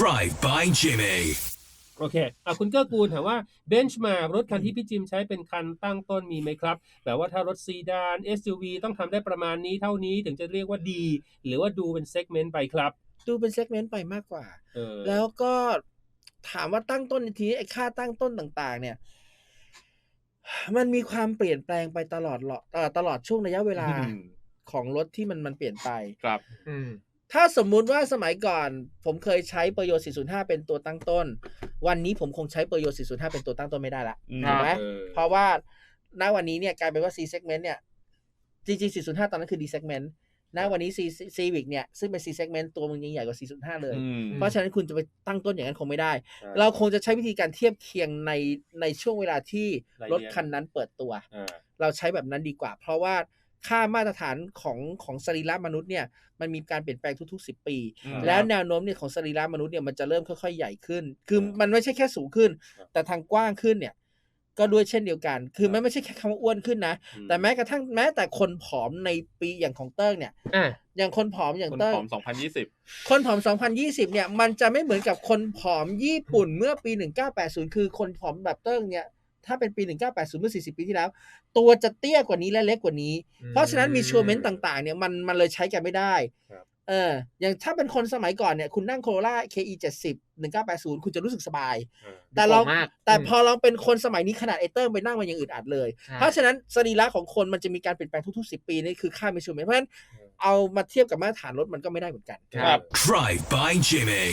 Drive by Jimmy. โอเคอะคุณเกื้อกูลถามว่าเบนช์มารถคันที่พี่จิมใช้เป็นคันตั้งต้นมีไหมครับ แบบว่าถ้ารถซีดาน SUV ต้องทำได้ประมาณนี้เท่านี้ถึงจะเรียกว่าดี หรือว่าดูเป็นเซกเมนต์ไปครับ ดูเป็นเซกเมนต์ไปมากกว่าเออแล้วก็ถามว่าตั้งต้นทีนี้ไอ้ค่าตั้งต้นต่าง ๆ เนี่ย มันมีความเปลี่ยนแปลงไปตลอดหรอเอ่อตลอดช่วงระยะเวลาอืมของรถที่มันมันเปลี่ยนไปครับอืม ถ้าสมมุติว่าสมัยก่อน ผมเคยใช้เปอร์โย405 เป็นตัวตั้งต้น วันนี้ผมคงใช้เปอร์โย405 เป็นตัวตั้งต้นไม่ได้ละอืมถูกไหมเออเพราะว่าณวันนี้เนี่ยกลายเป็นว่า C segment เนี่ยจริงๆ405 ตอนนั้นคือ D segment ณวันนี้ C Civic เนี่ยซึ่งเป็น C segment ตัวมึงยังใหญ่กว่า 405 เลยอืมเพราะฉะนั้นคุณจะไปตั้งต้นอย่างนั้นคงไม่ได้ใช่เราคงจะใช้วิธีการเทียบเคียงในในช่วงเวลาที่ไล่รถเลี่ยคันนั้นเปิดตัวอ่าเราใช้แบบนั้นดีกว่า เพราะว่า ค่ามาตรฐานของของสรีระมนุษย์เนี่ยมันมีการเปลี่ยนแปลงทุก ๆ 10 ปี อืม แล้วแนวโน้มเนี่ยของสรีระมนุษย์เนี่ยมันจะเริ่มค่อยๆ ใหญ่ขึ้น คือมันไม่ใช่แค่สูงขึ้นครับแต่ทางกว้างขึ้นเนี่ย ก็ด้วยเช่นเดียวกัน คือครับมันไม่ใช่แค่คำว่าอ้วนขึ้นนะ อืแต่แม้กระทั่งแม้แต่คนผอมในปีอย่างของเติ้งเนี่ย อะอย่างคนผอมอย่างคนเติ้ผงอม 2020 คนผอม 2020 เนี่ยมันจะไม่เหมือนกับคนผอมญี่ปุ่นเมื่อปี 1980 คือคนผอมแบบเติ้งเนี่ย ถ้าเป็นปี 1980 เมื่อ 40 ปีที่แล้ว ตัวจะเตี้ยกว่านี้และเล็กกว่านี้ เพราะฉะนั้นมีชัวเมนต์ต่างๆ เนี่ยมันมันเลยใช้กันไม่ได้ครับเออ อย่างถ้าเป็นคนสมัยก่อนเนี่ย คุณนั่งโคโรล่า KE 70 1980 คุณจะรู้สึกสบายอ่าแต่เรามากแต่อืมพอลองเป็นคนสมัยนี้ขนาดไอเติ้งไปนั่งมันยังอึดอัดเลยใช่เพราะฉะนั้นสรีระของคนมันจะมีการเปลี่ยนแปลงทุกๆ 10 ปีนี่คือค่า measurement เพราะฉะนั้นเอามาเทียบกับมาตรฐานรถมันก็ไม่ได้เหมือนกันครับ Drive by Jimmy.